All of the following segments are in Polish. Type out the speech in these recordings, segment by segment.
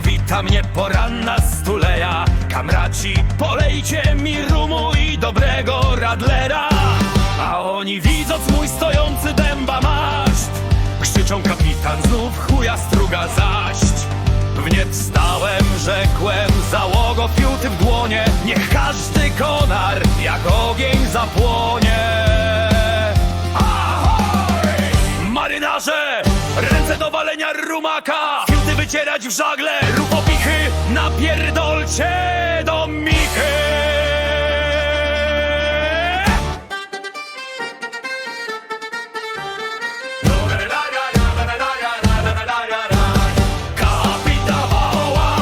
No wita mnie poranna stuleja. Kamraci, polejcie mi rumu i dobrego radlera. A oni widząc mój stojący dęba maszt Krzyczą kapitan, znów chuja struga zaść. Wnet wstałem, rzekłem, załogo fiuty w dłonie Niech każdy konar jak ogień zapłonie. Ahoj! Marynarze, ręce do walenia rumaka wycierać w żagle, rupopichy Napierdolcie do michy. Kapitan woła,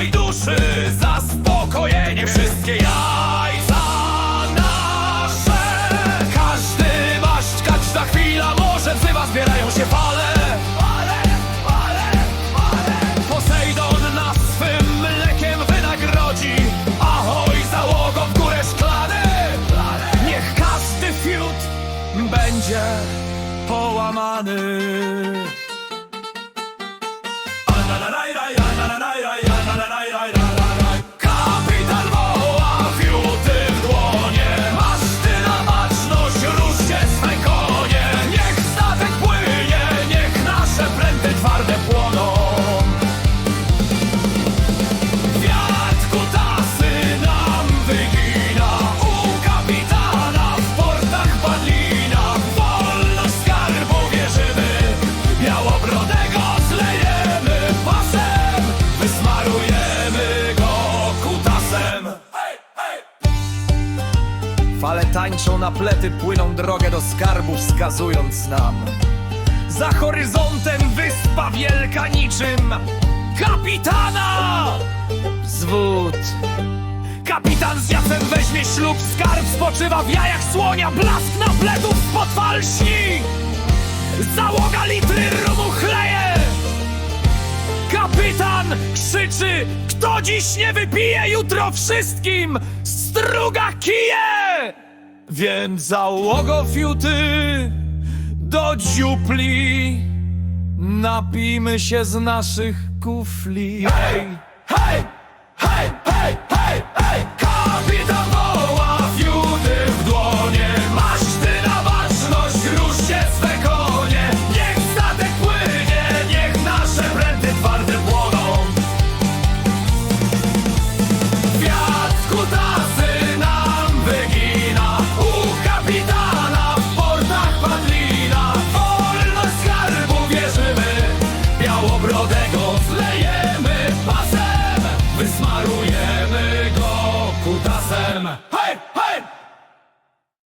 naszej duszy. Zaspokojenie Wszystkie jajca nasze. Każdy maszcz, każda chwila może wzywa Zbierają się fale. Fale, fale, fale. Posejdon nas swym mlekiem wynagrodzi Ahoj, załogo w górę szklany. Niech każdy fiut będzie połamany Fale tańczą na plety, płyną drogę do skarbu, wskazując nam. Za horyzontem wyspa wielka niczym kapitana! Zwód. Kapitan z jacem weźmie ślub, skarb spoczywa w jajach słonia, blask na pletów spod falsi! Załoga litry rumu chleje! Kapitan krzyczy, kto dziś nie wypije, jutro wszystkim struga kije! Więc załogo fiuty do dziupli, napijmy się z naszych kufli. Hej, hej,